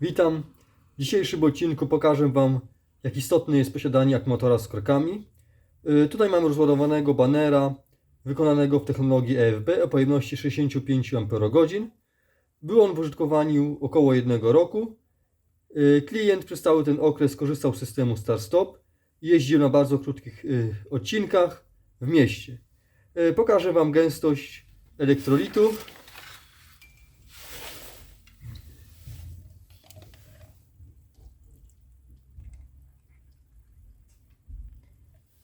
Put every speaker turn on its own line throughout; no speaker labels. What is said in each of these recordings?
Witam. W dzisiejszym odcinku pokażę Wam, jak istotne jest posiadanie akumulatora z korkami. Yy, Tutaj mamy rozładowanego banera wykonanego w technologii EFB o pojemności 65 Ah. Był on w użytkowaniu około jednego roku. Yy, Klient przez cały ten okres korzystał z systemu Start-Stop jeździł na bardzo krótkich yy, odcinkach w mieście. Yy, Pokażę Wam gęstość elektrolitów.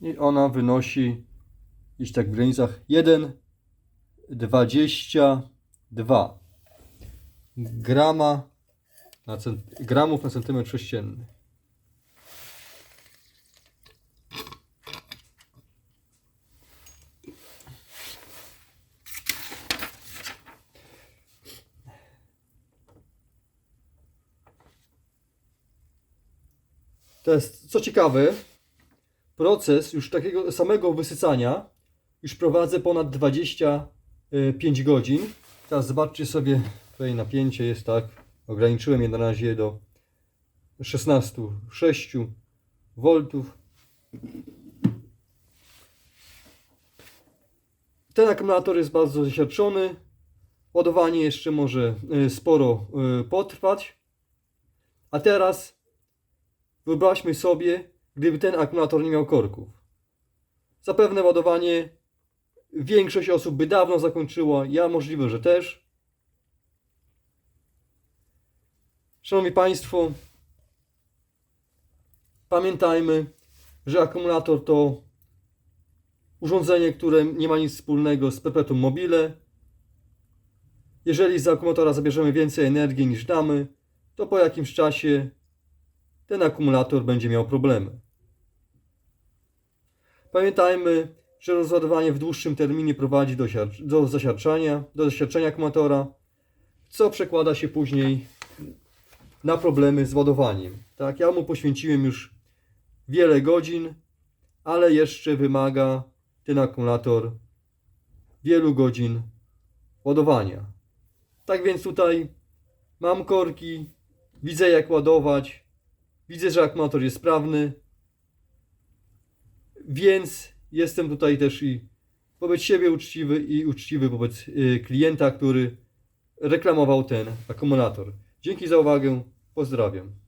I ona wynosi gdzieś tak w granicach 1,22 grama na gramów na centymetr sześcienny. To jest, co ciekawe, proces już takiego samego wysycania już prowadzę ponad 25 godzin. Teraz zobaczcie sobie, tutaj napięcie jest tak, ograniczyłem je na razie do 16,6 V. Ten akumulator jest bardzo doświadczony. Ładowanie jeszcze może y, sporo y, potrwać. A teraz wyobraźmy sobie, gdyby ten akumulator nie miał korków. Zapewne ładowanie większość osób by dawno zakończyła, ja możliwe, że też. Szanowni Państwo, pamiętajmy, że akumulator to urządzenie, które nie ma nic wspólnego z perpetuum mobile. Jeżeli z akumulatora zabierzemy więcej energii niż damy, to po jakimś czasie ten akumulator będzie miał problemy. Pamiętajmy, że rozładowanie w dłuższym terminie prowadzi do, do zasiarczania, do zasiarczenia akumulatora, co przekłada się później na problemy z ładowaniem. Tak, ja mu poświęciłem już wiele godzin, ale jeszcze wymaga ten akumulator wielu godzin ładowania. Tak więc tutaj mam korki, widzę jak ładować, widzę, że akumulator jest sprawny, więc jestem tutaj też i wobec siebie uczciwy i uczciwy wobec y, klienta, który reklamował ten akumulator. Dzięki za uwagę, pozdrawiam.